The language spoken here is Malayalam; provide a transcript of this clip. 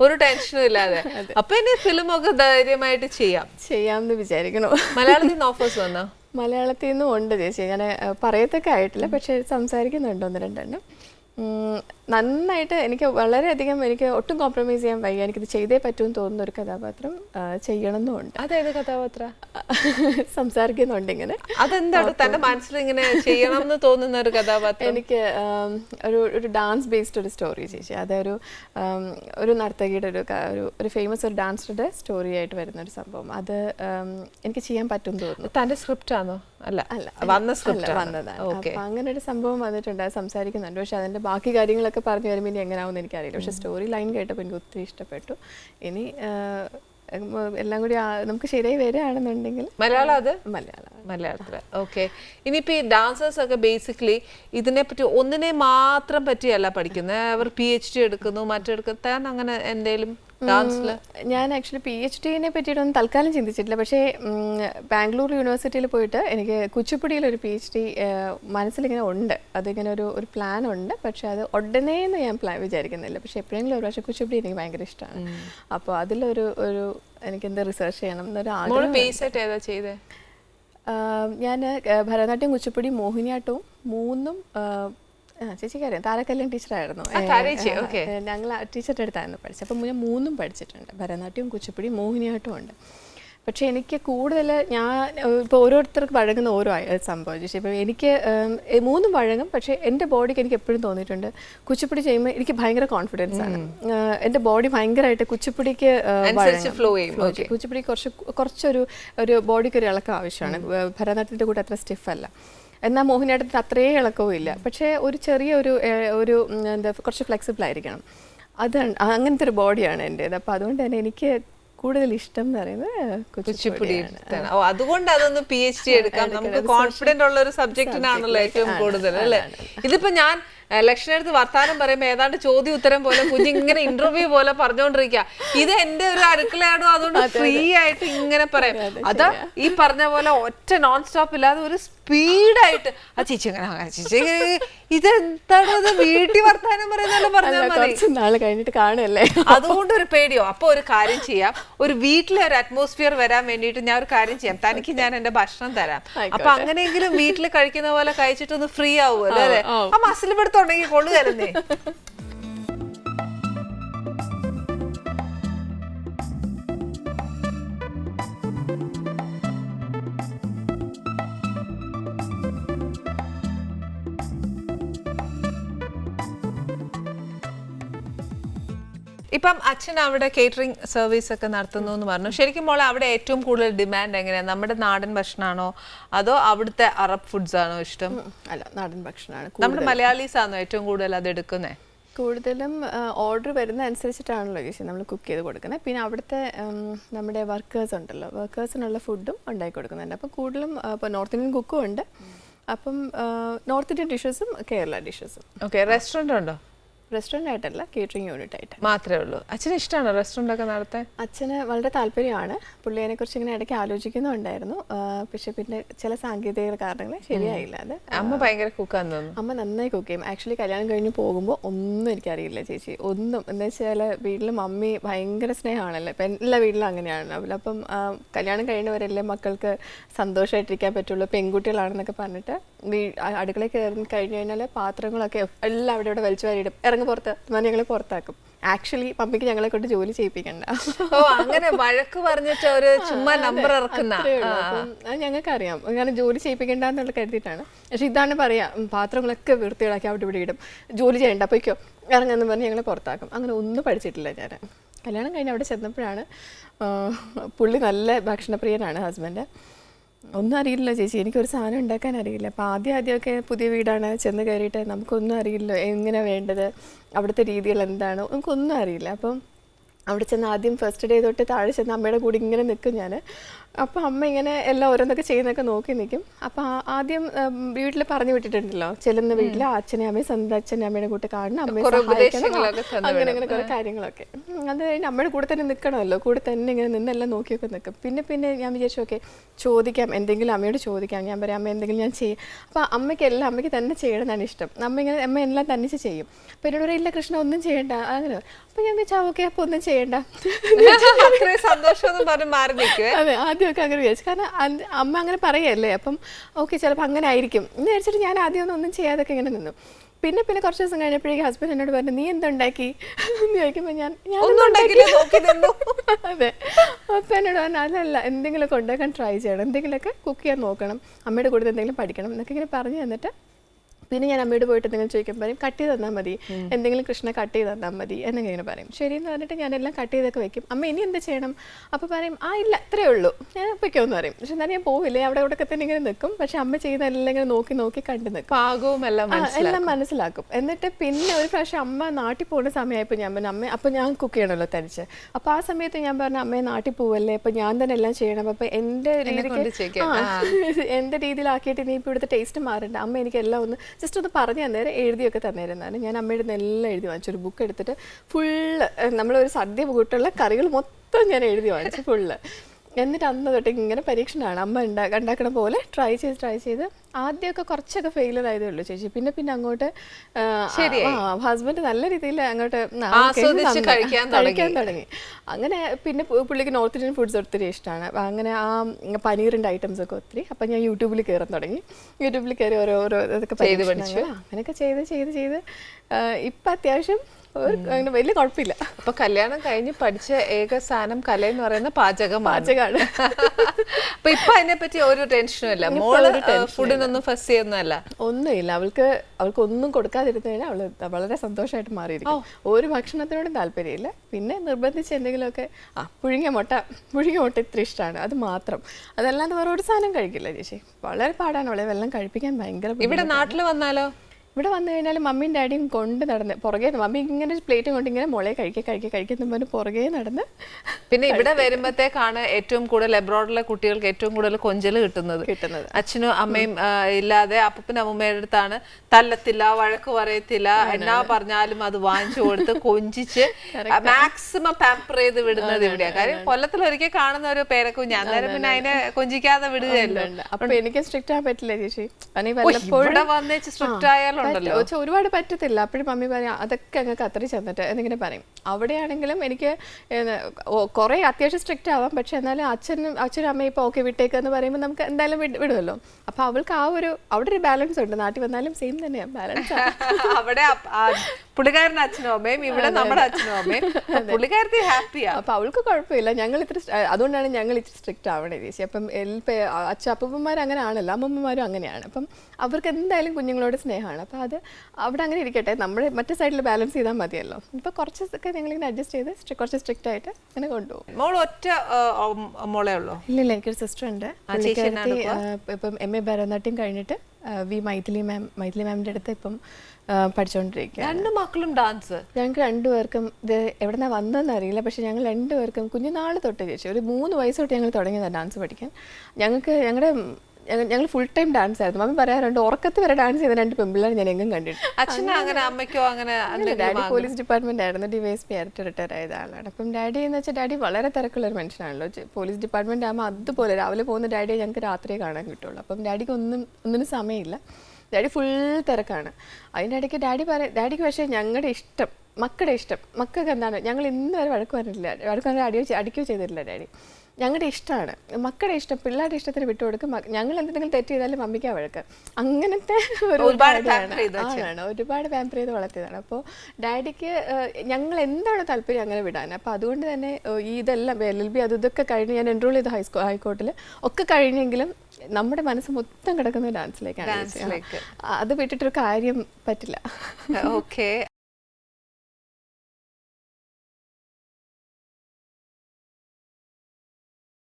ഒരു ടെൻഷനും ഇല്ലാതെ. അപ്പൊ ഇനി ഫിലിം ഒക്കെ ധൈര്യമായിട്ട് ചെയ്യാം. ചെയ്യാമെന്ന് വിചാരിക്കണോ മലയാളത്തിൽ നിന്ന് ഓഫേഴ്സ് വന്നോ? മലയാളത്തിൽ നിന്നും ഉണ്ട് ചേച്ചി. ഞാൻ പറയത്തൊക്കെ ആയിട്ടില്ല പക്ഷെ സംസാരിക്കുന്നുണ്ട് ഒന്ന് രണ്ടെണ്ണം. നന്നായിട്ട് എനിക്ക് വളരെയധികം എനിക്ക് ഒട്ടും കോംപ്രമൈസ് ചെയ്യാൻ വയ്യ. എനിക്കിത് ചെയ്തേ പറ്റുമെന്ന് തോന്നുന്ന ഒരു കഥാപാത്രം ചെയ്യണമെന്നുണ്ട് അതേത് കഥാപാത്ര? സംസാരിക്കുന്നുണ്ട് ഇങ്ങനെ. അതെന്താണ് തന്റെ മനസ്സിൽ ഇങ്ങനെ ചെയ്യണം എന്ന് തോന്നുന്ന ഒരു കഥാപാത്രം? എനിക്ക് ഒരു ഒരു ഡാൻസ് ബേസ്ഡ് ഒരു സ്റ്റോറി ചേച്ചി. അതൊരു ഒരു നർത്തകിയുടെ ഒരു ഒരു ഫേമസ് ഒരു ഡാൻസറുടെ സ്റ്റോറി ആയിട്ട് വരുന്ന ഒരു സംഭവം. അത് എനിക്ക് ചെയ്യാൻ പറ്റും തോന്നുന്നു. തന്റെ സ്ക്രിപ്റ്റ് ആണോ? അല്ല. അല്ല. വന്ന സ്ക്രിപ്റ്റ് വന്നതാണ്. അങ്ങനെ ഒരു സംഭവം വന്നിട്ടുണ്ട്. സംസാരിക്കുന്നുണ്ട്. പക്ഷെ അതിന്റെ ബാക്കി കാര്യങ്ങളൊക്കെ പറഞ്ഞു വരുമ്പോൾ ഇനി എങ്ങനെയാവുമെന്ന് എനിക്കറിയില്ല. പക്ഷേ സ്റ്റോറി ലൈൻ കേട്ടപ്പോൾ എനിക്ക് ഒത്തിരി ഇഷ്ടപ്പെട്ടു. ഇനി എല്ലാം കൂടി നമുക്ക് ശരിയായി വരികയാണെന്നുണ്ടെങ്കിൽ മലയാളം അത്? മലയാളം. മലയാളത്തിൽ. ഓക്കെ. ഇനിയിപ്പോ ഈ ഡാൻസേഴ്സ് ഒക്കെ ബേസിക്കലി ഇതിനെ പറ്റി ഒന്നിനെ മാത്രം പറ്റിയല്ല പഠിക്കുന്നത് അവർ പി എച്ച് ഡി എടുക്കുന്നു മറ്റെടുക്കുന്നു. താൻ അങ്ങനെ എന്തേലും ഡാൻസിൽ ഞാൻ ആക്ച്വലി പി എച്ച് ഡിനെ പറ്റിയിട്ടൊന്നും തൽക്കാലം ചിന്തിച്ചിട്ടില്ല. പക്ഷേ ബാംഗ്ലൂർ യൂണിവേഴ്സിറ്റിയിൽ പോയിട്ട് എനിക്ക് കുച്ചിപ്പുടിയിൽ ഒരു പി എച്ച് ഡി മനസ്സിലിങ്ങനെ ഉണ്ട്. അതിങ്ങനെ ഒരു ഒരു പ്ലാൻ ഉണ്ട്. പക്ഷെ അത് ഉടനെ എന്ന് ഞാൻ പ്ലാൻ വിചാരിക്കുന്നില്ല. പക്ഷെ എപ്പോഴെങ്കിലും ഒരു പ്രാവശ്യം കുച്ചിപ്പുടി എനിക്ക് ഭയങ്കര ഇഷ്ടമാണ് അപ്പോൾ അതിലൊരു ഒരു എനിക്ക് എന്താ റിസർച്ച് ചെയ്യണം എന്നൊരു ആഗ്രഹം ചെയ്തേ? ഞാൻ ഭരതനാട്യം കുച്ചിപ്പുടി മോഹിനിയാട്ടവും മൂന്നും ആ, ആ, ചേച്ചിക്ക് അറിയാം. താരക്കല്യാൺ ടീച്ചറായിരുന്നു. ഞങ്ങൾ ടീച്ചറുടെ അടുത്തായിരുന്നു പഠിച്ചത്. അപ്പം ഞാൻ മൂന്നും പഠിച്ചിട്ടുണ്ട്. ഭരതനാട്യവും കുച്ചിപ്പുടി മോഹിനിയാട്ടവും ഉണ്ട്. പക്ഷേ എനിക്ക് കൂടുതൽ ഞാൻ ഇപ്പോൾ ഓരോരുത്തർക്ക് വഴങ്ങുന്ന ഓരോ ആയ- സംഭവം ചേച്ചി. ഇപ്പം എനിക്ക് മൂന്നും വഴങ്ങും. പക്ഷേ എന്റെ ബോഡിക്ക് എനിക്ക് എപ്പോഴും തോന്നിയിട്ടുണ്ട് കുച്ചിപ്പുടി ചെയ്യുമ്പോൾ എനിക്ക് ഭയങ്കര കോൺഫിഡൻസ് ആണ്. എന്റെ ബോഡി ഭയങ്കരമായിട്ട് കുച്ചിപ്പുടിക്ക് കുച്ചിപ്പുടി കുറച്ച് കുറച്ചൊരു ഒരു ബോഡിക്ക് ഒരു ഇളക്കം ആവശ്യമാണ്. ഭരതനാട്യത്തിന്റെ കൂടെ അത്ര സ്റ്റിഫ് അല്ല. എന്നാൽ മോഹിനിയാട്ടത്തിന് അത്രയേ ഇളക്കവും ഇല്ല. പക്ഷേ ഒരു ചെറിയ ഒരു ഒരു എന്താ കുറച്ച് ഫ്ലെക്സിബിൾ ആയിരിക്കണം. അതാണ് അങ്ങനത്തെ ഒരു ബോഡിയാണ് എന്റേത് അപ്പോൾ അതുകൊണ്ട് തന്നെ എനിക്ക് കൂടുതൽ ഇഷ്ടം എന്ന് പറയുന്നത് കുച്ചിപ്പുടി ഓ അതുകൊണ്ട് അതൊന്ന് പി എച്ച് ഡി എടുക്കാം. നമുക്ക് കോൺഫിഡന്റ് ഉള്ള ഒരു സബ്ജക്റ്റിനാണല്ലോ ഏറ്റവും കൂടുതൽ അല്ലേ? ഇതിപ്പോ ഞാൻ ലക്ഷണം എടുത്ത് വർത്താനം പറയുമ്പോ ഏതാണ്ട് ചോദ്യ ഉത്തരം പോലെ കുഞ്ഞിങ്ങനെ ഇന്റർവ്യൂ പോലെ പറഞ്ഞുകൊണ്ടിരിക്കുക ഇത് എന്റെ ഒരു അടുക്കളയാണോ? അതുകൊണ്ട് ഫ്രീ ആയിട്ട് ഇങ്ങനെ പറയാം. അതാ ഈ പറഞ്ഞ പോലെ ഒറ്റ നോൺ സ്റ്റോപ്പ് ഇല്ലാതെ ഒരു സ്പീഡായിട്ട് ആ ചേച്ചി അങ്ങനെ ആ ചേച്ചി ഇതെന്താണ് ഇത്? വീട്ടിൽ വർത്താനം പറയുന്നല്ലോ പറഞ്ഞാൽ മതി. കഴിഞ്ഞിട്ട് കാണുമല്ലേ അതുകൊണ്ട് ഒരു പേടിയോ? അപ്പൊ ഒരു കാര്യം ചെയ്യാം. ഒരു വീട്ടിലെ ഒരു അറ്റ്മോസ്ഫിയർ വരാൻ വേണ്ടിയിട്ട് ഞാൻ ഒരു കാര്യം ചെയ്യാം. തനിക്ക് ഞാൻ എന്റെ ഭക്ഷണം തരാം. അപ്പൊ അങ്ങനെയെങ്കിലും വീട്ടിൽ കഴിക്കുന്ന പോലെ കഴിച്ചിട്ടൊന്ന് ഫ്രീ ആവുമല്ലോ അല്ലേ? ആ മസിൽ പിടുത്തുണ്ടെങ്കിൽ കൊള്ളുകയല്ലേ ഇപ്പം അച്ഛൻ അവിടെ കേറ്ററിംഗ് സർവീസ് ഒക്കെ നടത്തുന്നു എന്ന് പറഞ്ഞു. ശരിക്കും മോളെ അവിടെ ഏറ്റവും കൂടുതൽ ഡിമാൻഡ് എങ്ങനെയാണ് നമ്മുടെ നാടൻ ഭക്ഷണമാണോ അതോ അവിടുത്തെ അറബ് ഫുഡ്സ് ആണോ ഇഷ്ടം? അല്ല നാടൻ ഭക്ഷണമാണ് നമ്മുടെ മലയാളീസ് ആണോ ഏറ്റവും കൂടുതൽ അത് എടുക്കുന്നത് കൂടുതലും ഓർഡർ വരുന്ന അനുസരിച്ചിട്ടാണല്ലോ ചേച്ചി നമ്മൾ കുക്ക് ചെയ്ത് കൊടുക്കുന്നത് പിന്നെ അവിടുത്തെ നമ്മുടെ വർക്കേഴ്സ് ഉണ്ടല്ലോ. വർക്കേഴ്സിനുള്ള ഫുഡും ഉണ്ടാക്കി കൊടുക്കുന്നുണ്ട്. അപ്പം കൂടുതലും ഇപ്പോൾ നോർത്ത് ഇന്ത്യൻ കുക്കും ഉണ്ട്. അപ്പം നോർത്ത് ഇന്ത്യൻ ഡിഷസും കേരള ഡിഷസും ഓക്കെ റെസ്റ്റോറന്റ് ഉണ്ടോ? റെസ്റ്റോറന്റ് ആയിട്ടല്ല കേറ്ററിംഗ് യൂണിറ്റ് ആയിട്ട് മാത്രമേ ഉള്ളൂ. അച്ഛന് ഇഷ്ടമാണോ റെസ്റ്റോറന്റ് ഒക്കെ നടത്താൻ? അച്ഛന് വളരെ താല്പര്യമാണ്. പുള്ളിയെ കുറിച്ച് ഇങ്ങനെ ഇടയ്ക്ക് ആലോചിക്കുന്നുണ്ടായിരുന്നു. പക്ഷെ പിന്നെ ചില സാങ്കേതിക കാരണങ്ങൾ ശരിയായില്ല. അത് അമ്മ ഭയങ്കര കുക്കാന്ന് തോന്നുന്നു. അമ്മ നന്നായി കുക്ക് ചെയ്യും. ആക്ച്വലി കല്യാണം കഴിഞ്ഞ് പോകുമ്പോൾ ഒന്നും എനിക്കറിയില്ല ചേച്ചി. ഒന്നും എന്ന് വെച്ചാൽ വീട്ടിൽ മമ്മി ഭയങ്കര സ്നേഹമാണല്ലോ. ഇപ്പം എല്ലാ വീട്ടിലും അങ്ങനെയാണ്. അവൾ അപ്പം കല്യാണം കഴിഞ്ഞവരല്ലേ മക്കൾക്ക് സന്തോഷമായിട്ടിരിക്കാൻ പറ്റുള്ളൂ. പെൺകുട്ടികളാണെന്നൊക്കെ പറഞ്ഞിട്ട് അടുക്കളയിൽ കയറി കഴിഞ്ഞു കഴിഞ്ഞാൽ പാത്രങ്ങളൊക്കെ എല്ലാം അവിടെ ഇവിടെ വലിച്ചു വാരിയിടും. ഇറങ്ങി പുറത്ത്. ഞങ്ങൾ പുറത്താക്കും. ആക്ച്വലി പമ്പിക്ക് ഞങ്ങളെ കൊണ്ട് ജോലി ചെയ്യിപ്പിക്കണ്ട. ഓ അങ്ങനെ വഴക്ക് പറഞ്ഞിട്ട് ഒരു ചുമ്മാ നമ്പർ ഇറക്കുന്ന. ഞങ്ങൾക്കറിയാം. അങ്ങനെ ജോലി ചെയ്യിപ്പിക്കണ്ട എന്നുള്ള കരുതിയിട്ടാണ്. പക്ഷെ ഇതാണ് പറയാ പാത്രങ്ങളൊക്കെ വൃത്തികളാക്കി അവിടെ ഇവിടെ ഇടും. ജോലി ചെയ്യണ്ട അപ്പോഴേക്കോ ഇറങ്ങുന്നു പറഞ്ഞ് ഞങ്ങളെ പുറത്താക്കും. അങ്ങനെ ഒന്നും പഠിച്ചിട്ടില്ല ഞാൻ കല്യാണം കഴിഞ്ഞ് അവിടെ ചെന്നപ്പോഴാണ് പുള്ളി നല്ല ഭക്ഷണപ്രിയനാണ് ഹസ്ബൻഡ് ഒന്നും അറിയില്ല ചേച്ചി. എനിക്കൊരു സാധനം ഉണ്ടാക്കാൻ അറിയില്ല. അപ്പോൾ ആദ്യം ആദ്യമൊക്കെ പുതിയ വീടാണ് ചെന്ന് കയറിയിട്ട് നമുക്കൊന്നും അറിയില്ല എങ്ങനെ വേണ്ടത് അവിടുത്തെ രീതികൾ എന്താണ് നമുക്കൊന്നും അറിയില്ല. അപ്പം അവിടെ ചെന്ന് ആദ്യം ഫസ്റ്റ് ഡേ തൊട്ട് താഴെ ചെന്ന് അമ്മയുടെ കൂടെ ഇങ്ങനെ നിൽക്കും ഞാൻ അപ്പോൾ അമ്മ ഇങ്ങനെ എല്ലാം ഓരോന്നൊക്കെ ചെയ്യുന്നൊക്കെ നോക്കി നിൽക്കും അപ്പോൾ ആദ്യം വീട്ടിൽ പറഞ്ഞു വിട്ടിട്ടുണ്ടല്ലോ ചെല്ലുന്ന വീട്ടിൽ അച്ഛനെ അമ്മയും സ്വന്തം അച്ഛനെ അമ്മയുടെ കൂടെ കാണണം അമ്മയെ സഹായിക്കണം അങ്ങനെ അങ്ങനെ കുറെ കാര്യങ്ങളൊക്കെ. അത് കഴിഞ്ഞ് അമ്മയുടെ കൂടെ തന്നെ നിൽക്കണമല്ലോ കൂടെ തന്നെ ഇങ്ങനെ നിന്നെല്ലാം നോക്കിയൊക്കെ നിൽക്കും പിന്നെ പിന്നെ ഞാൻ വിചാരിച്ചു ഓക്കെ ചോദിക്കാം എന്തെങ്കിലും അമ്മയോട് ചോദിക്കാം ഞാൻ പറയാം അമ്മ എന്തെങ്കിലും ഞാൻ ചെയ്യും. അപ്പോൾ അമ്മയ്ക്ക് എല്ലാം അമ്മയ്ക്ക് തന്നെ ചെയ്യണമെന്നാണ് ഇഷ്ടം. അമ്മ ഇങ്ങനെ അമ്മ എല്ലാം തന്നിച്ച് ചെയ്യും. അപ്പോൾ എന്നോട് പറയും ഇല്ല കൃഷ്ണ ഒന്നും ചെയ്യണ്ട. അങ്ങനെ. അപ്പോൾ ഞാൻ വെച്ചാൽ ഓക്കെ അപ്പോൾ ഒന്നും ചെയ്യണ്ട. സന്തോഷം അതെ ആദ്യമൊക്കെ അങ്ങനെ വിചാരിച്ചു. കാരണം അമ്മ അങ്ങനെ പറയല്ലേ അപ്പം ഓക്കെ ചിലപ്പോൾ അങ്ങനെ ആയിരിക്കും. എന്ന് വിചാരിച്ചിട്ട് ഞാൻ ആദ്യം ഒന്നും ചെയ്യാതൊക്കെ ഇങ്ങനെ നിന്നു. പിന്നെ പിന്നെ കുറച്ച് ദിവസം കഴിഞ്ഞപ്പോഴേക്കും ഹസ്ബൻഡ് എന്നോട് പറഞ്ഞു നീ എന്തുണ്ടാക്കി? എന്ന് ചോദിക്കുമ്പോൾ ഞാൻ അതെ. അപ്പം എന്നോട് പറഞ്ഞു അതല്ല എന്തെങ്കിലുമൊക്കെ ഉണ്ടാക്കാൻ ട്രൈ ചെയ്യണം. എന്തെങ്കിലുമൊക്കെ കുക്ക് ചെയ്യാൻ നോക്കണം. അമ്മയുടെ കൂടെ എന്തെങ്കിലും പഠിക്കണം. എന്നൊക്കെ ഇങ്ങനെ പറഞ്ഞു തന്നിട്ട് പിന്നെ ഞാൻ അമ്മയോട് പോയിട്ട് എന്തെങ്കിലും ചോദിക്കാൻ പറയും കട്ട് ചെയ്ത് തന്നാൽ മതി. എന്തെങ്കിലും കൃഷ്ണ കട്ട് ചെയ്ത് തന്നാൽ മതി. എന്നൊക്കെ ഇങ്ങനെ പറയും. ശരി എന്ന് പറഞ്ഞിട്ട് ഞാനെല്ലാം കട്ട് ചെയ്തൊക്കെ വെക്കും. അമ്മ ഇനി എന്ത് ചെയ്യണം? അപ്പോൾ പറയും ആ ഇല്ല അത്രേ ഉള്ളൂ. ഞാൻ പൊയ്ക്കോന്ന് പറയും. പക്ഷെ എന്നാലും ഞാൻ പോവില്ലേ? അവിടെ ഇവിടെ തന്നെ ഇങ്ങനെ നിൽക്കും പക്ഷെ അമ്മ ചെയ്യുന്ന എല്ലാം ഇങ്ങനെ നോക്കി നോക്കി കണ്ടു നിൽക്കും പാകവും എല്ലാം എല്ലാം മനസ്സിലാക്കും. എന്നിട്ട് പിന്നെ ഒരു പ്രാവശ്യം അമ്മ നാട്ടിൽ പോകുന്ന സമയമായപ്പോൾ ഞാൻ പറഞ്ഞു അമ്മ അപ്പോൾ ഞാൻ കുക്ക് ചെയ്യണമല്ലോ തനിച്ച്. അപ്പോൾ ആ സമയത്ത് ഞാൻ പറഞ്ഞു അമ്മയെ നാട്ടിൽ പോവല്ലേ? അപ്പോൾ ഞാൻ തന്നെ എല്ലാം ചെയ്യണം. അപ്പോൾ എന്റെ രീതിയിൽ രീതിക്ക് എന്റെ രീതിയിലാക്കിയിട്ട് നീ ഇപ്പോൾ ഇവിടുത്തെ ടേസ്റ്റ് മാറണ്ട. അമ്മ എനിക്ക് എല്ലാം ഒന്ന് ജസ്റ്റ് ഒന്ന് പറഞ്ഞു തന്നേരം എഴുതിയൊക്കെ തന്നേരുന്നാണ് ഞാൻ അമ്മയുടെ എല്ലാം എഴുതി വാങ്ങിച്ചു. ഒരു ബുക്ക് എടുത്തിട്ട് ഫുള്ള് നമ്മളൊരു സദ്യ കൂട്ടുള്ള കറികൾ മൊത്തം ഞാൻ എഴുതി വാങ്ങിച്ചു ഫുള്ള് എന്നിട്ട് അന്ന് തൊട്ട് ഇങ്ങനെ പരീക്ഷണമാണ്. അമ്മ ഉണ്ടാ ഉണ്ടാക്കണ പോലെ ട്രൈ ചെയ്ത് ട്രൈ ചെയ്ത് ആദ്യമൊക്കെ കുറച്ചൊക്കെ ഫെയിലർ ആയതേ ഉള്ളൂ ചേച്ചി. പിന്നെ പിന്നെ അങ്ങോട്ട് ഹസ്ബൻഡ് നല്ല രീതിയിൽ അങ്ങോട്ട്. കഴിക്കാൻ തുടങ്ങി. അങ്ങനെ പിന്നെ പുള്ളിക്ക് നോർത്ത് ഇന്ത്യൻ ഫുഡ്സ് ഒത്തിരി ഇഷ്ടമാണ്. അപ്പം അങ്ങനെ ആ പനീറിന്റെ ഐറ്റംസ് ഒക്കെ ഒത്തിരി. അപ്പം ഞാൻ യൂട്യൂബിൽ കയറാൻ തുടങ്ങി. യൂട്യൂബിൽ കയറി ഓരോ ഓരോ ഇതൊക്കെ അങ്ങനെയൊക്കെ ചെയ്ത് ചെയ്ത് ചെയ്ത് ഇപ്പം അത്യാവശ്യം അങ്ങനെ വലിയ കുഴപ്പമില്ല. അപ്പൊ കല്യാണം കഴിഞ്ഞ് പഠിച്ച ഏക സാധനം കല എന്ന് പറയുന്ന പാചകം പാചകമാണ്. അപ്പൊ ഇപ്പൊ അതിനെ പറ്റി ഒരു ടെൻഷനും ഇല്ല. മോൾ ഫുഡിനൊന്നും ഫസ് ചെയ്യുന്നല്ല ഒന്നുമില്ല. അവൾക്ക് അവൾക്ക് ഒന്നും കൊടുക്കാതിരുന്നു കഴിഞ്ഞാൽ അവൾ വളരെ സന്തോഷമായിട്ട് മാറിയിരിക്കും ഒരു ഭക്ഷണത്തിനോടും താല്പര്യമില്ല. പിന്നെ നിർബന്ധിച്ച് എന്തെങ്കിലുമൊക്കെ ആ പുഴുങ്ങിയ മുട്ട പുഴുങ്ങിയ മുട്ട ഇത്ര ഇഷ്ടമാണ് അത് മാത്രം. അതല്ലാതെ വേറെ ഒരു സാധനം കഴിക്കില്ല ചേച്ചി. വളരെ പാടാണ് അവളെ. വെള്ളം കഴിപ്പിക്കാൻ ഭയങ്കര ഇവിടെ നാട്ടിൽ വന്നാലോ? ഇവിടെ വന്നു കഴിഞ്ഞാൽ മമ്മിയും ഡാഡിയും കൊണ്ട് നടന്ന് പുറകെ മമ്മി ഇങ്ങനെ പ്ലേറ്റും കൊണ്ട് ഇങ്ങനെ മുളയെ കഴിക്കുക കഴിക്കുക കഴിക്കുന്ന പറഞ്ഞ് പുറകെ നടന്ന് പിന്നെ ഇവിടെ വരുമ്പോഴത്തേക്കാണ് ഏറ്റവും കൂടുതൽ എബ്രോഡിലെ കുട്ടികൾക്ക് ഏറ്റവും കൂടുതൽ കൊഞ്ചൽ കിട്ടുന്നത്. കിട്ടുന്നത്. അച്ഛനും അമ്മയും ഇല്ലാതെ അപ്പനും അമ്മയുടെ അടുത്താണ്. തല്ലത്തില്ല വഴക്ക് പറയത്തില്ല. എന്നാ പറഞ്ഞാലും അത് വാങ്ങിച്ചു കൊടുത്ത് കൊഞ്ചിച്ച് മാക്സിമം പാമ്പർ ചെയ്ത് വിടുന്നത് ഇവിടെയാണ് കാര്യം കൊല്ലത്തിൽ ഒരിക്കൽ കാണുന്ന ഒരു പേരക്കുഞ്ഞ്. അന്നേരം പിന്നെ അതിനെ കൊഞ്ചിക്കാതെ വിടുകയല്ലോ. അപ്പൊ എനിക്ക് സ്ട്രിക്റ്റ് ആകാൻ പറ്റില്ല ചേച്ചി. ഇവിടെ വന്നേച്ച് സ്ട്രിക്റ്റ് ആയാലുണ്ടല്ലോ ചെ- ഒരുപാട് പറ്റത്തില്ല. അപ്പോഴും മമ്മി പറയും അതൊക്കെ അങ്ങ് കത്തറി ചെന്നിട്ട് എന്നിങ്ങനെ പറയും. അവിടെയാണെങ്കിലും എനിക്ക് കുറെ അത്യാവശ്യം സ്ട്രിക്റ്റ് ആവാം. പക്ഷെ എന്നാലും അച്ഛനും അച്ഛനും അമ്മയും ഇപ്പോൾ ഓക്കെ വിട്ടേക്ക് എന്ന് പറയുമ്പോൾ നമുക്ക് എന്തായാലും വിടുമല്ലോ അപ്പൊ അവൾക്ക് ആ ഒരു അവിടെ ഒരു ബാലൻസ് ഉണ്ട്. നാട്ടിൽ വന്നാലും സെയിം തന്നെയാണ് ബാലൻസ് അവിടെ പുള്ളിക്കാരന്റെ അച്ഛനും അമ്മയും ഇവിടെ നമ്മുടെ അച്ഛനും അമ്മയും. പുള്ളിക്കാരത്തി ഹാപ്പിയാ. അപ്പൊ അവൾക്ക് കുഴപ്പമില്ല. ഞങ്ങൾ ഇത്ര അതുകൊണ്ടാണ് ഞങ്ങൾ ഇത്ര സ്ട്രിക്റ്റ് ആവണേ ചേച്ചി. അപ്പം എൽ അച്ഛപ്പന്മാർ അങ്ങനെ ആണല്ലോ അമ്മമ്മമാരും അങ്ങനെയാണ്. അപ്പം അവർക്ക് എന്തായാലും കുഞ്ഞുങ്ങളോട് സ്നേഹമാണ്. അപ്പം അത് അവിടെ അങ്ങനെ ഇരിക്കട്ടെ. നമ്മൾ മറ്റേ സൈഡിൽ ബാലൻസ് ചെയ്താൽ മതിയല്ലോ. ഇപ്പോൾ കുറച്ചൊക്കെ ഞങ്ങളിങ്ങനെ അഡ്ജസ്റ്റ് ചെയ്ത് കുറച്ച് സ്ട്രിക്റ്റ് ആയിട്ട് അങ്ങനെ കൊണ്ടുപോകും. മോൾ ഒറ്റ മോളേ ഉള്ളൂ? ഇല്ല ഇല്ല എനിക്കൊരു സിസ്റ്റർ ഉണ്ട്. ഇപ്പം എം എ ഭരതനാട്യം കഴിഞ്ഞിട്ട് വി മൈഥിലി മാം മൈഥിലി മാമിന്റെ അടുത്ത് ഇപ്പം പഠിച്ചുകൊണ്ടിരിക്കുക രണ്ട് മക്കളും ഡാൻസ് ഞങ്ങൾക്ക് രണ്ടുപേർക്കും ഇത് എവിടെന്നാ വന്നതെന്ന് അറിയില്ല. പക്ഷെ ഞങ്ങൾ രണ്ടുപേർക്കും കുഞ്ഞുനാൾ തൊട്ട് ചേച്ചി ഒരു മൂന്ന് വയസ്സ് തൊട്ട് ഞങ്ങൾ തുടങ്ങിയതാണ് ഡാൻസ് പഠിക്കാൻ. ഞങ്ങൾക്ക് ഞങ്ങളുടെ ഞങ്ങൾ ഫുൾ ടൈം ഡാൻസ് ആയിരുന്നു. മമ്മി പറയാറുണ്ട് ഉറക്കത്ത് വരെ ഡാൻസ് ചെയ്യുന്ന രണ്ട് പെമ്പിളാണ് ഞാൻ എങ്ങും കണ്ടിട്ട് അച്ഛനും അങ്ങനെ അമ്മയ്ക്കോ അങ്ങനെ ഡാഡി പോലീസ് ഡിപ്പാർട്ട്മെന്റ് ആയിരുന്നു. ഡിവൈസ് പി ആയിട്ട് റിട്ടയർ ആയത് ആളാണ്. അപ്പം ഡാഡി എന്ന് വെച്ചാൽ ഡാഡി വളരെ തിരക്കുള്ള ഒരു മനുഷ്യനാണല്ലോ പോലീസ് ഡിപ്പാർട്ട്മെന്റ് ആകുമ്പോൾ അതുപോലെ രാവിലെ പോകുന്ന ഡാഡിയെ ഞങ്ങൾക്ക് രാത്രിയെ കാണാൻ കിട്ടുള്ളൂ. അപ്പം ഡാഡിക്ക് ഒന്നും ഒന്നിനും സമയമില്ല. ഡാഡി ഫുൾ തിരക്കാണ്. അതിന്റെ ഇടയ്ക്ക് ഡാഡി പറ ഡാഡിക്ക് പക്ഷേ ഞങ്ങളുടെ ഇഷ്ടം മക്കളുടെ ഇഷ്ടം മക്കൾക്ക് എന്താണ്? ഞങ്ങൾ ഇന്ന് വരെ വഴക്ക് പറഞ്ഞില്ല വഴക്ക് പറഞ്ഞാൽ അടിയോ അടിക്കുകയോ ചെയ്തിട്ടില്ല ഡാഡി. ഞങ്ങളുടെ ഇഷ്ടമാണ് മക്കളുടെ ഇഷ്ടം പിള്ളേരുടെ ഇഷ്ടത്തിന് വിട്ടുകൊടുക്കും കൊടുക്കും. ഞങ്ങൾ എന്തെങ്കിലും തെറ്റ് ചെയ്താലും മമ്മിക്കാ വഴക്ക്. അങ്ങനത്തെ ഒരു ഒരുപാട്. ആണ് പാമ്പർ ചെയ്ത് വളർത്തിയതാണ്. അപ്പോൾ ഡാഡിക്ക് ഞങ്ങൾ എന്താണ് താല്പര്യം അങ്ങനെ വിടാൻ? അപ്പോൾ അതുകൊണ്ട് തന്നെ ഇതെല്ലാം എൽ എൽ ബി അത് ഇതൊക്കെ കഴിഞ്ഞ് ഞാൻ എൻറോൾ ചെയ്ത ഹൈസ്കോ ഹൈക്കോർട്ടിൽ ഒക്കെ കഴിഞ്ഞെങ്കിലും നമ്മുടെ മനസ്സ് മൊത്തം കിടക്കുന്ന ഡാൻസിലേക്കാണ് അത് വിട്ടിട്ടൊരു കാര്യം പറ്റില്ല. ഓക്കെ